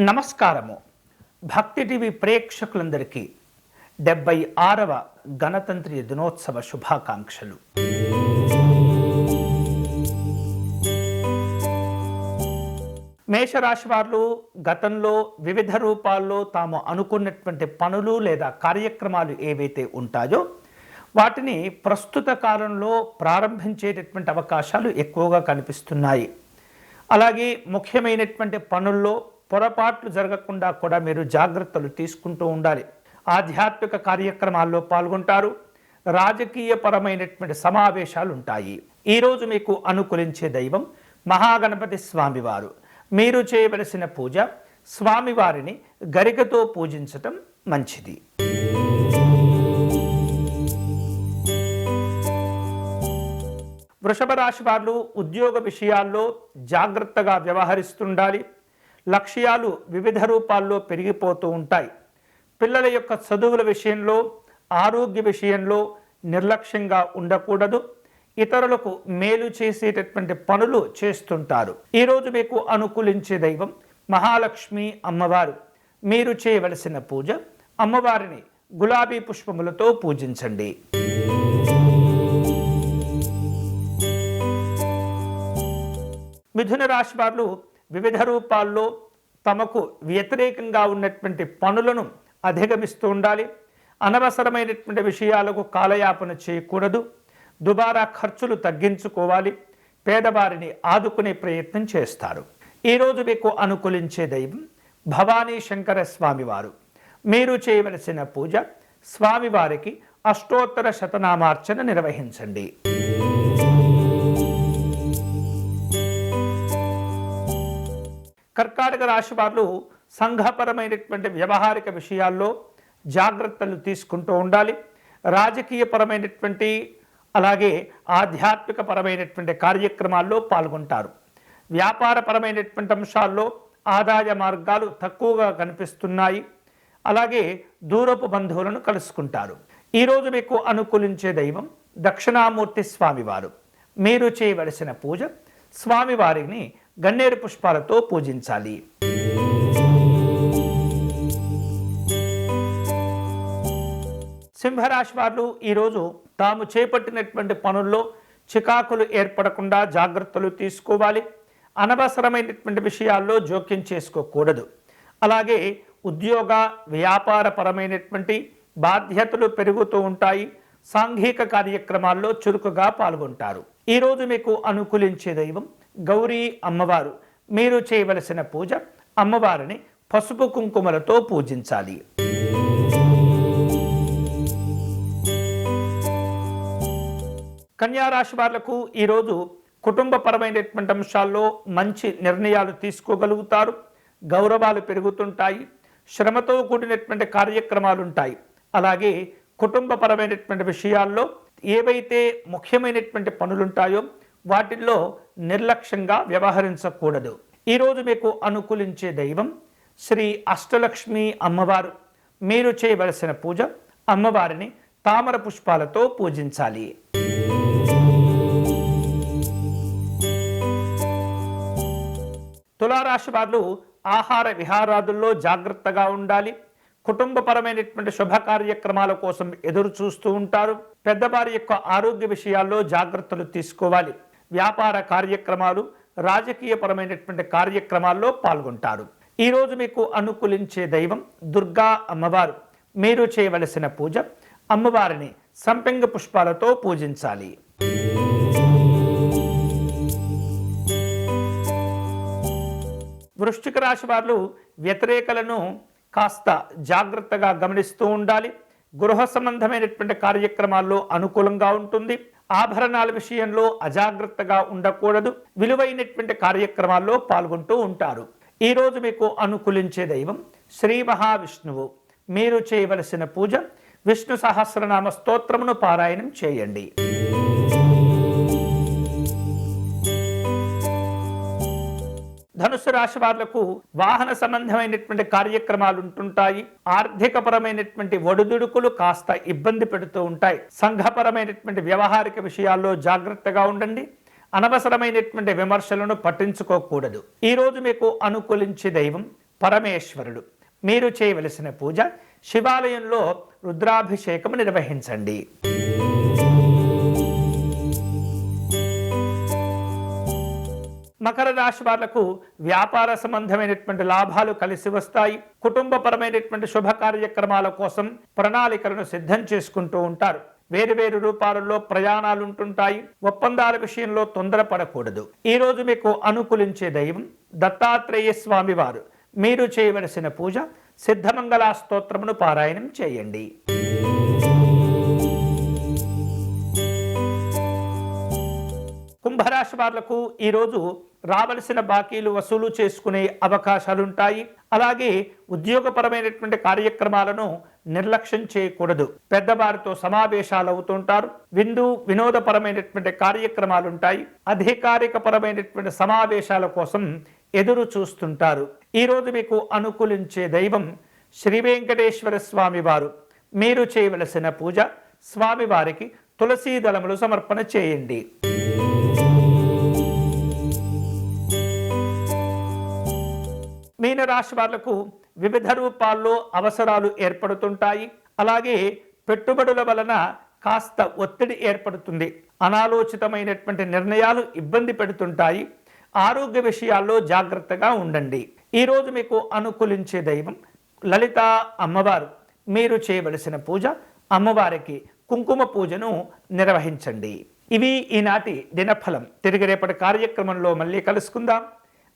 నమస్కారము. భక్తి టీవీ ప్రేక్షకులందరికీ డెబ్బై ఆరవ గణతంత్ర దినోత్సవ శుభాకాంక్షలు. మేషరాశి వారు గతంలో వివిధ రూపాల్లో తాము అనుకున్నటువంటి పనులు లేదా కార్యక్రమాలు ఏవైతే ఉంటాయో వాటిని ప్రస్తుత కాలంలో ప్రారంభించేటటువంటి అవకాశాలు ఎక్కువగా కనిపిస్తున్నాయి. అలాగే ముఖ్యమైనటువంటి పనుల్లో పొరపాట్లు జరగకుండా కూడా మీరు జాగ్రత్తలు తీసుకుంటూ ఉండాలి. ఆధ్యాత్మిక కార్యక్రమాల్లో పాల్గొంటారు. రాజకీయపరమైనటువంటి సమావేశాలు ఉంటాయి ఈరోజు మీకు అనుకూలించే దైవం మహాగణపతి స్వామివారు. మీరు చేయవలసిన పూజ స్వామివారిని గరికతో పూజించటం మంచిది. వృషభ రాశి వారు ఉద్యోగ విషయాల్లో జాగ్రత్తగా వ్యవహరిస్తుండాలి. లక్ష్యాలు వివిధ రూపాల్లో పెరిగిపోతూ ఉంటాయి. పిల్లల యొక్క చదువుల విషయంలో ఆరోగ్య విషయంలో నిర్లక్ష్యంగా ఉండకూడదు. ఇతరులకు మేలు చేసేటటువంటి పనులు చేస్తుంటారు. ఈరోజు మీకు అనుకూలించే దైవం మహాలక్ష్మి అమ్మవారు. మీరు చేయవలసిన పూజ అమ్మవారిని గులాబీ పుష్పములతో పూజించండి. మిథున రాశి వారు వివిధ రూపాల్లో తమకు వ్యతిరేకంగా ఉన్నటువంటి పనులను అధిగమిస్తూ ఉండాలి. అనవసరమైనటువంటి విషయాలకు కాలయాపన చేయకూడదు. దుబారా ఖర్చులు తగ్గించుకోవాలి. పేదవారిని ఆదుకునే ప్రయత్నం చేస్తారు. ఈరోజు మీకు అనుకూలించే దైవం భవానీ శంకర స్వామివారు. మీరు చేయవలసిన పూజ స్వామివారికి అష్టోత్తర శతనామార్చన నిర్వహించండి. కర్కాటక రాశి వారు సంఘపరమైనటువంటి వ్యవహారిక విషయాల్లో జాగ్రత్తలు తీసుకుంటూ ఉండాలి. రాజకీయపరమైనటువంటి అలాగే ఆధ్యాత్మిక పరమైనటువంటి కార్యక్రమాల్లో పాల్గొంటారు. వ్యాపారపరమైనటువంటి అంశాల్లో ఆదాయ మార్గాలు తక్కువగా కనిపిస్తున్నాయి. అలాగే దూరపు బంధువులను కలుసుకుంటారు. ఈరోజు మీకు అనుకూలించే దైవం దక్షిణామూర్తి స్వామివారు. మీరు చేయవలసిన పూజ స్వామివారిని గన్నేరు పుష్పాలతో పూజించాలి. సింహరాశి వారు ఈరోజు తాము చేపట్టినటువంటి పనుల్లో చికాకులు ఏర్పడకుండా జాగ్రత్తలు తీసుకోవాలి. అనవసరమైనటువంటి విషయాల్లో జోక్యం చేసుకోకూడదు. అలాగే ఉద్యోగ వ్యాపారపరమైనటువంటి బాధ్యతలు పెరుగుతూ ఉంటాయి. సాంఘిక కార్యక్రమాల్లో చురుకుగా పాల్గొంటారు. ఈరోజు మీకు అనుకూలించే దైవం గౌరీ అమ్మవారు. మీరు చేయవలసిన పూజ అమ్మవారిని పసుపు కుంకుమలతో పూజించాలి. కన్యారాశి వాళ్ళకు ఈరోజు కుటుంబపరమైనటువంటి అంశాల్లో మంచి నిర్ణయాలు తీసుకోగలుగుతారు. గౌరవాలు పెరుగుతుంటాయి. శ్రమతో కూడినటువంటి కార్యక్రమాలు ఉంటాయి అలాగే కుటుంబపరమైనటువంటి విషయాల్లో ఏవైతే ముఖ్యమైనటువంటి పనులుంటాయో వాటిల్లో నిర్లక్ష్యంగా వ్యవహరించకూడదు. ఈరోజు మీకు అనుకూలించే దైవం శ్రీ అష్టలక్ష్మి అమ్మవారు. మీరు చేయవలసిన పూజ అమ్మవారిని తామర పుష్పాలతో పూజించాలి. తులారాశి వారు ఆహార విహారాదుల్లో జాగ్రత్తగా ఉండాలి. కుటుంబపరమైనటువంటి శుభ కార్యక్రమాల కోసం ఎదురు చూస్తూ ఉంటారు. పెద్దవారి యొక్క ఆరోగ్య విషయాల్లో జాగ్రత్తలు తీసుకోవాలి. వ్యాపార కార్యక్రమాలు రాజకీయపరమైనటువంటి కార్యక్రమాల్లో పాల్గొంటారు. ఈరోజు మీకు అనుకూలించే దైవం దుర్గా అమ్మవారు. మీరు చేయవలసిన పూజ అమ్మవారిని సంపెంగ పుష్పాలతో పూజించాలి. వృశ్చిక రాశి వారు వ్యతిరేకలను కాస్త జాగ్రత్తగా గమనిస్తూ ఉండాలి. గృహ సంబంధమైనటువంటి కార్యక్రమాల్లో అనుకూలంగా ఉంటుంది. ఆభరణాల విషయంలో అజాగ్రత్తగా ఉండకూడదు. విలువైనటువంటి కార్యక్రమాల్లో పాల్గొంటూ ఉంటారు. ఈరోజు మీకు అనుకూలించే దైవం శ్రీ మహావిష్ణువు. మీరు చేయవలసిన పూజ విష్ణు సహస్రనామ స్తోత్రమును పారాయణం చేయండి. ధనుసు రాశి వాళ్ళకు వాహన సంబంధమైనటువంటి కార్యక్రమాలు ఉంటుంటాయి ఆర్థికపరమైనటువంటి ఒడిదుడుకులు కాస్త ఇబ్బంది పెడుతూ ఉంటాయి. సంఘపరమైనటువంటి వ్యవహారిక విషయాల్లో జాగ్రత్తగా ఉండండి. అనవసరమైనటువంటి విమర్శలను పట్టించుకోకూడదు. ఈ రోజు మీకు అనుకూలించే దైవం పరమేశ్వరుడు. మీరు చేయవలసిన పూజ శివాలయంలో రుద్రాభిషేకం నిర్వహించండి. మకర రాశి వాళ్ళకు వ్యాపార సంబంధమైనటువంటి లాభాలు కలిసి వస్తాయి. కుటుంబపరమైనటువంటి శుభ కార్యక్రమాల కోసం ప్రణాళికలను సిద్ధం చేసుకుంటూ ఉంటారు. వేరు వేరు రూపాలలో ప్రయాణాలు ఉంటుంటాయి. ఒప్పందాల విషయంలో తొందరపడకూడదు. ఈరోజు మీకు అనుకూలించే దైవం దత్తాత్రేయ స్వామి వారు. మీరు చేయవలసిన పూజ సిద్ధమంగళా స్తోత్రమును పారాయణం చేయండి. కుంభరాశి వాళ్ళకు ఈరోజు రావలసిన బాకీలు వసూలు చేసుకునే అవకాశాలుంటాయి. అలాగే ఉద్యోగపరమైనటువంటి కార్యక్రమాలను నిర్లక్ష్యం చేయకూడదు. పెద్దవారితో సమావేశాలు అవుతుంటారు విందు వినోదపరమైనటువంటి కార్యక్రమాలు ఉంటాయి అధికారికపరమైనటువంటి సమావేశాల కోసం ఎదురు చూస్తుంటారు ఈరోజు మీకు అనుకూలించే దైవం శ్రీ వెంకటేశ్వర స్వామి వారు మీరు చేయవలసిన పూజ స్వామివారికి తులసీ దళములు సమర్పణ చేయండి. మీనరాశి వాళ్ళకు వివిధ రూపాల్లో అవసరాలు ఏర్పడుతుంటాయి. అలాగే పెట్టుబడుల వలన కాస్త ఒత్తిడి ఏర్పడుతుంది. అనాలోచితమైనటువంటి నిర్ణయాలు ఇబ్బంది పెడుతుంటాయి. ఆరోగ్య విషయాల్లో జాగ్రత్తగా ఉండండి. ఈరోజు మీకు అనుకూలించే దైవం లలిత అమ్మవారు. మీరు చేయవలసిన పూజ అమ్మవారికి కుంకుమ పూజను నిర్వహించండి. ఇవి ఈనాటి దినఫలం. తిరిగి రేపటి కార్యక్రమంలో మళ్ళీ కలుసుకుందాం.